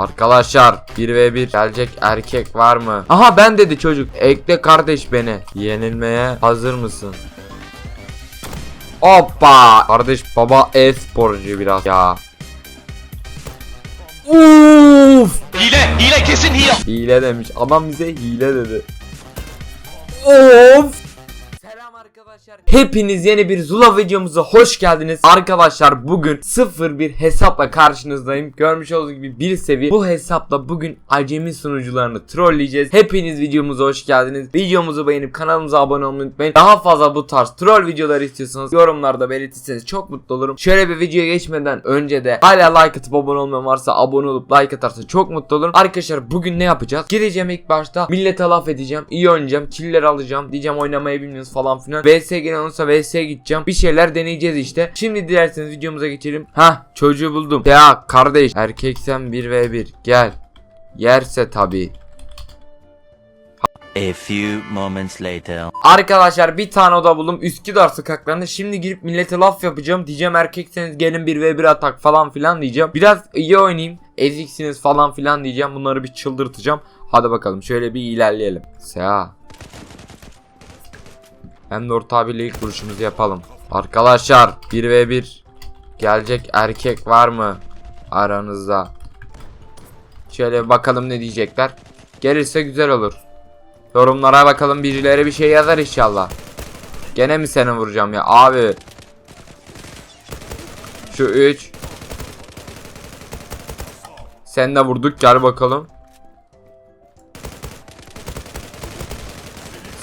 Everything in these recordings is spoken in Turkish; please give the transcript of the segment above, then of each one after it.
Arkadaşlar 1v1 gelecek erkek var mı? Aha ben dedi çocuk. Ekle kardeş beni. Yenilmeye hazır mısın? Hoppa. Kardeş baba e-sporcu biraz ya. Uf. Hile, hile kesin hile. Hile demiş. Adam bize hile dedi. Of. Arkadaşlar. Hepiniz yeni bir Zula videomuza hoş geldiniz. Arkadaşlar bugün 01 hesapla karşınızdayım. Görmüş olduğunuz gibi bir seviye. Bu hesapla bugün acemi sunucularını trolleyeceğiz. Hepiniz videomuza hoş geldiniz. Videomuzu beğenip kanalımıza abone olmayı unutmayın. Daha fazla bu tarz troll videoları istiyorsanız yorumlarda belirtirseniz çok mutlu olurum. Şöyle bir videoya geçmeden önce de hala like atıp abone olmayan varsa abone olup like atarsa çok mutlu olurum. Arkadaşlar bugün ne yapacağız? Gideceğim ilk başta millete laf edeceğim. iyi oynayacağım. Killer alacağım. Diyeceğim oynamayı bilmiyoruz falan filan. VS gelen olursa VS gideceğim. Bir şeyler deneyeceğiz işte. Şimdi dilerseniz videomuza geçelim. Ha çocuğu buldum. Ya kardeş erkeksen 1v1 gel. Yerse tabii. A few moments later. Arkadaşlar bir tane oda buldum Üsküdar sokaklarında Şimdi girip millete laf yapacağım Diyeceğim erkekseniz gelin 1v1 atak falan filan diyeceğim Biraz iyi oynayayım Eziksiniz falan filan diyeceğim Bunları bir çıldırtacağım Hadi bakalım şöyle bir ilerleyelim Seha Hem de orta abiyle ilk vuruşumuzu yapalım Arkadaşlar 1v1 Gelecek erkek var mı Aranızda Şöyle bakalım ne diyecekler Gelirse güzel olur Yorumlara bakalım birileri bir şey yazar inşallah. Gene mi seni vuracağım ya abi? Şu 3 Sen de vurduk gel bakalım.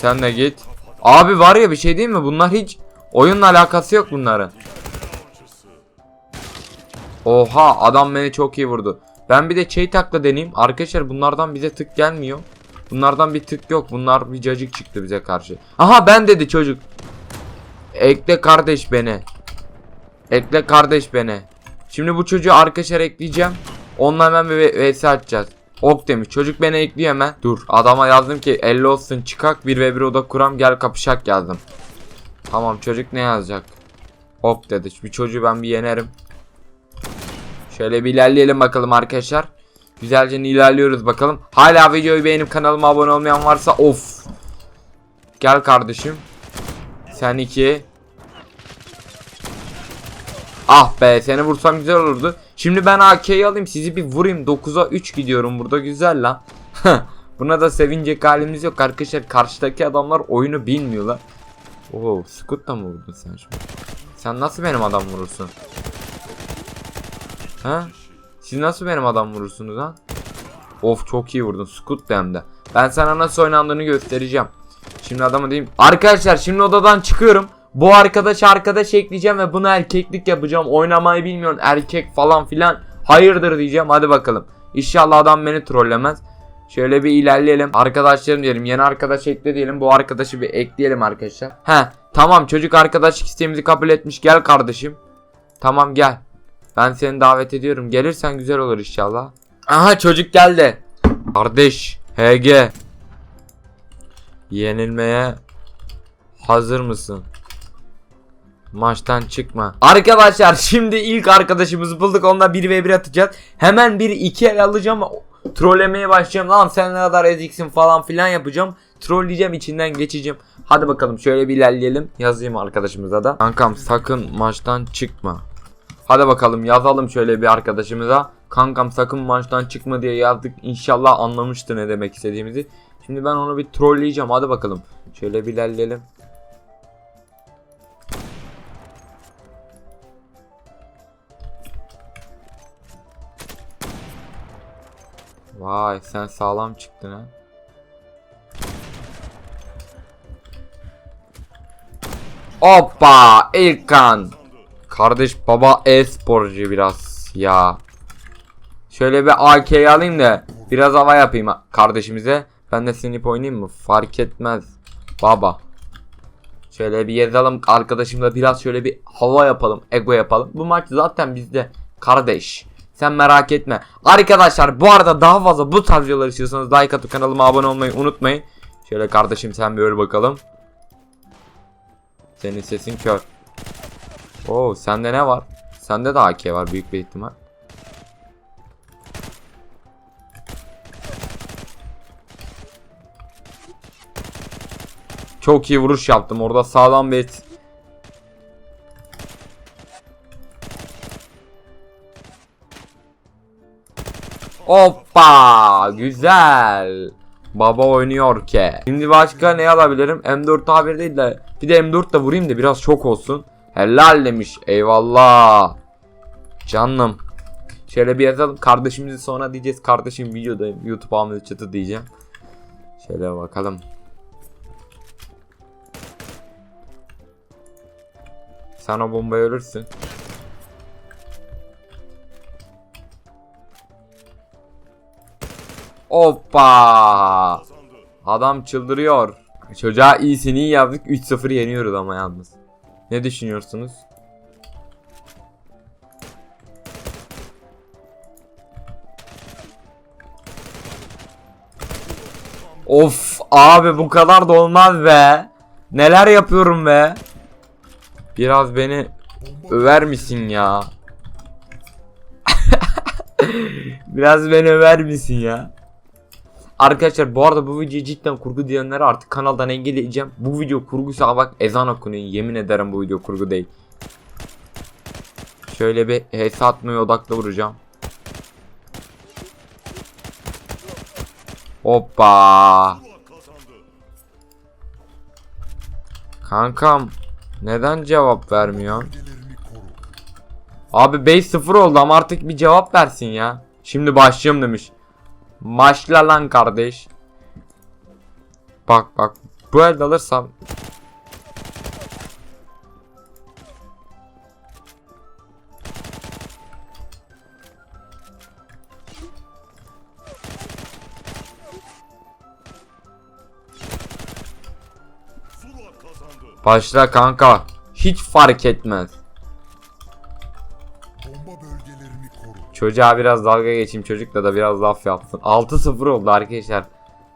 Sen de git. Abi var ya bir şey değil mi? Bunlar hiç oyunla alakası yok bunların. Oha adam beni çok iyi vurdu. Ben bir de şey takla deneyeyim. Arkadaşlar bunlardan bize tık gelmiyor. Bunlardan bir tık yok. Bunlar bir cacık çıktı bize karşı. Aha ben dedi çocuk. Ekle kardeş beni. Ekle kardeş beni. Şimdi bu çocuğu arkadaşlar ekleyeceğim. Onunla hemen bir vs atacağız. Ok demiş. Çocuk beni ekliyor hemen. Dur. Adama yazdım ki 50 olsun çıkak 1 ve 1 oda kuram gel kapışak yazdım. Tamam çocuk ne yazacak? Ok dedi. Bir çocuğu ben bir yenerim. Şöyle bir ilerleyelim bakalım arkadaşlar. Güzelce ilerliyoruz bakalım. Hala videoyu beğenip kanalıma abone olmayan varsa of. Gel kardeşim. Sen iki. Ah be seni vursam güzel olurdu. Şimdi ben AK'yi alayım sizi bir vurayım. 9'a 3 gidiyorum burada güzel lan. Buna da sevinecek halimiz yok arkadaşlar. Karşıdaki adamlar oyunu bilmiyorlar. Oo, Scoot da mı vurdun sen şimdi? Sen nasıl benim adam vurursun? Ha? Siz nasıl benim adam vurursunuz lan? Of çok iyi vurdun Scoot hem de. Ben sana nasıl oynandığını göstereceğim. Şimdi adamı diyeyim. Arkadaşlar şimdi odadan çıkıyorum. Bu arkadaş arkadaş ekleyeceğim ve buna erkeklik yapacağım. Oynamayı bilmiyorsun erkek falan filan. Hayırdır diyeceğim hadi bakalım. İnşallah adam beni trollemez. Şöyle bir ilerleyelim. Arkadaşlarım diyelim. Yeni arkadaş ekle diyelim. Bu arkadaşı bir ekleyelim arkadaşlar. He tamam çocuk arkadaşlık isteğimizi kabul etmiş. Gel kardeşim. Tamam gel. Ben seni davet ediyorum. Gelirsen güzel olur inşallah. Aha çocuk geldi. Kardeş HG. Yenilmeye hazır mısın? Maçtan çıkma. Arkadaşlar şimdi ilk arkadaşımızı bulduk. Onunla 1v1 atacağız. Hemen bir iki el alacağım. Trollemeye başlayacağım. Lan sen ne kadar eziksin falan filan yapacağım. Trolleyeceğim içinden geçeceğim. Hadi bakalım şöyle bir ilerleyelim. Yazayım arkadaşımıza da. Kankam sakın maçtan çıkma. Hadi bakalım yazalım şöyle bir arkadaşımıza. Kankam sakın maçtan çıkma diye yazdık. İnşallah anlamıştı ne demek istediğimizi. Şimdi ben onu bir trolleyeceğim. Hadi bakalım. Şöyle bir ilerleyelim. Vay sen sağlam çıktın ha. Hoppa İlkan. Kardeş baba e-sporcu biraz ya. Şöyle bir AK'yi alayım da biraz hava yapayım kardeşimize. Ben de sinip oynayayım mı? Fark etmez. Baba. Şöyle bir yazalım arkadaşımla biraz şöyle bir hava yapalım. Ego yapalım. Bu maç zaten bizde. Kardeş. Sen merak etme. Arkadaşlar bu arada daha fazla bu tarz videolar istiyorsanız like atıp kanalıma abone olmayı unutmayın. Şöyle kardeşim sen bir öl bakalım. Senin sesin kör. Oo sende ne var? Sende de AK var büyük bir ihtimal. Çok iyi vuruş yaptım. Orada sağlam bir Hoppa! Güzel. Baba oynuyor ki. Şimdi başka ne alabilirim? M4 tabir değil de bir de M4 de vurayım da biraz çok olsun. Helal demiş. Eyvallah. Canım. Şöyle bir yazalım. Kardeşimizi sonra diyeceğiz. Kardeşim videodayım. YouTube Ahmet Çatı diyeceğim. Şöyle bakalım. Sen o bombayı ölürsün. Hoppa! Adam çıldırıyor. Çocuğa iyisini iyi yaptık. 3-0 yeniyoruz ama yalnız. Ne düşünüyorsunuz? Of abi bu kadar da olmaz be. Neler yapıyorum be. Biraz beni över misin ya? Biraz beni över misin ya? Arkadaşlar bu arada bu video cidden kurgu diyenleri artık kanaldan engelleyeceğim. Bu video kurguysa bak ezan okunuyor. Yemin ederim bu video kurgu değil. Şöyle bir HS atmaya odaklı vuracağım. Hoppa. Kankam neden cevap vermiyor? Abi 5-0 oldu ama artık bir cevap versin ya. Şimdi başlayayım demiş. Başla lan kardeş. Bak bak. Bu elde alırsam. Başla kanka. Hiç fark etmez. Çocuğa biraz dalga geçeyim çocukla da biraz laf yapsın. 6-0 oldu arkadaşlar.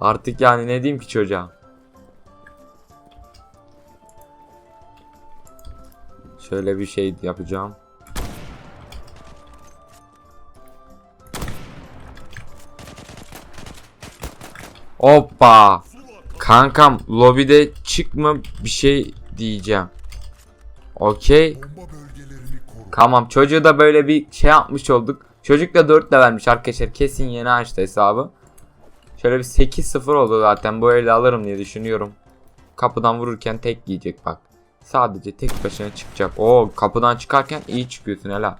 Artık yani ne diyeyim ki çocuğa. Şöyle bir şey yapacağım. Hoppa. Kankam lobide çıkma bir şey diyeceğim. Okey. Tamam çocuğu da böyle bir şey yapmış olduk. Çocuk da 4 de vermiş arkadaşlar. Kesin yeni açtı hesabı. Şöyle bir 8-0 oldu zaten. Bu elde alırım diye düşünüyorum. Kapıdan vururken tek giyecek bak. Sadece tek başına çıkacak. Oo kapıdan çıkarken iyi çıkıyorsun helal.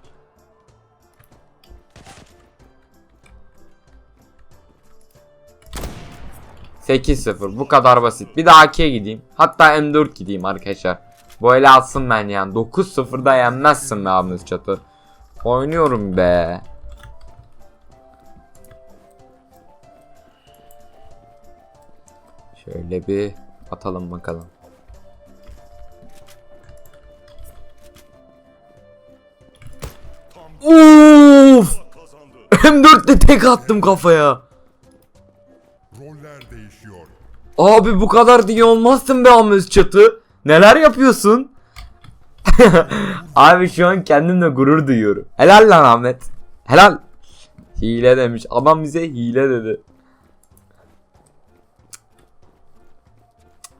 ...8-0 bu kadar basit. Bir de AK'ye gideyim. Hatta M4 gideyim arkadaşlar. Böyle alsın ben yani. 9-0'da yenmezsin be abimiz çatı. Oynuyorum be. Şöyle bir atalım bakalım. Uf! M4'te tek attım kafaya. Roller değişiyor. Abi bu kadar diye olmazsın be Ahmet Çatı. Neler yapıyorsun? Abi şu an kendimle gurur duyuyorum. Helal lan Ahmet. Helal. Hile demiş. Adam bize hile dedi.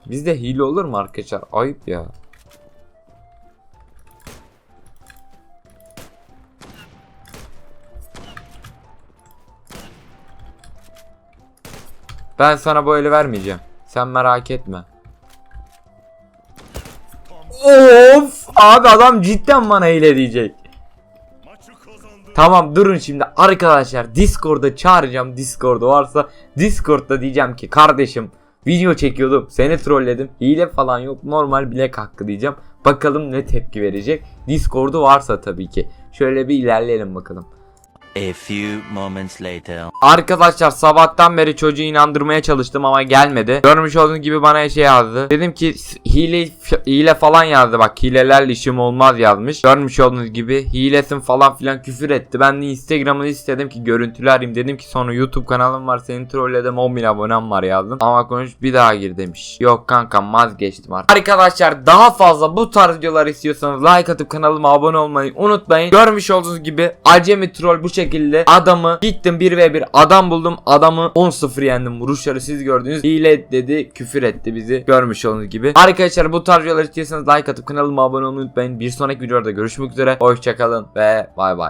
Bizde hile olur mu arkadaşlar? Ayıp ya. Ben sana eli vermeyeceğim. Sen merak etme. Of! Abi adam cidden bana hile diyecek. Tamam durun şimdi. Arkadaşlar Discord'a çağıracağım. Discord'u varsa Discord'da diyeceğim ki kardeşim video çekiyordum. Seni trolledim. Hile falan yok. Normal bilek hakkı diyeceğim. Bakalım ne tepki verecek. Discord'u varsa tabii ki. Şöyle bir ilerleyelim bakalım A few moments later. Arkadaşlar sabahtan beri çocuğu inandırmaya çalıştım ama gelmedi. Görmüş olduğunuz gibi bana şey yazdı. Dedim ki hile hile falan yazdı bak hilelerle işim olmaz yazmış. Görmüş olduğunuz gibi hilesin falan filan küfür etti. Ben de Instagram'ını istedim ki görüntülü arayayım dedim ki sonra YouTube kanalım var seni trolledim 10 bin abonem var yazdım. Ama konuş bir daha gir demiş. Yok kankam vazgeçtim artık. Arkadaşlar daha fazla bu tarz videolar istiyorsanız like atıp kanalıma abone olmayı unutmayın. Görmüş olduğunuz gibi acemi troll bu şekilde şekilde adamı gittim 1v1 adam buldum. Adamı 10-0 yendim. Vuruşları siz gördünüz. Hile dedi küfür etti bizi. Görmüş olduğunuz gibi. Arkadaşlar bu tarz videolar istiyorsanız like atıp kanalıma abone olmayı unutmayın. Bir sonraki videoda görüşmek üzere. Hoşçakalın ve bay bay.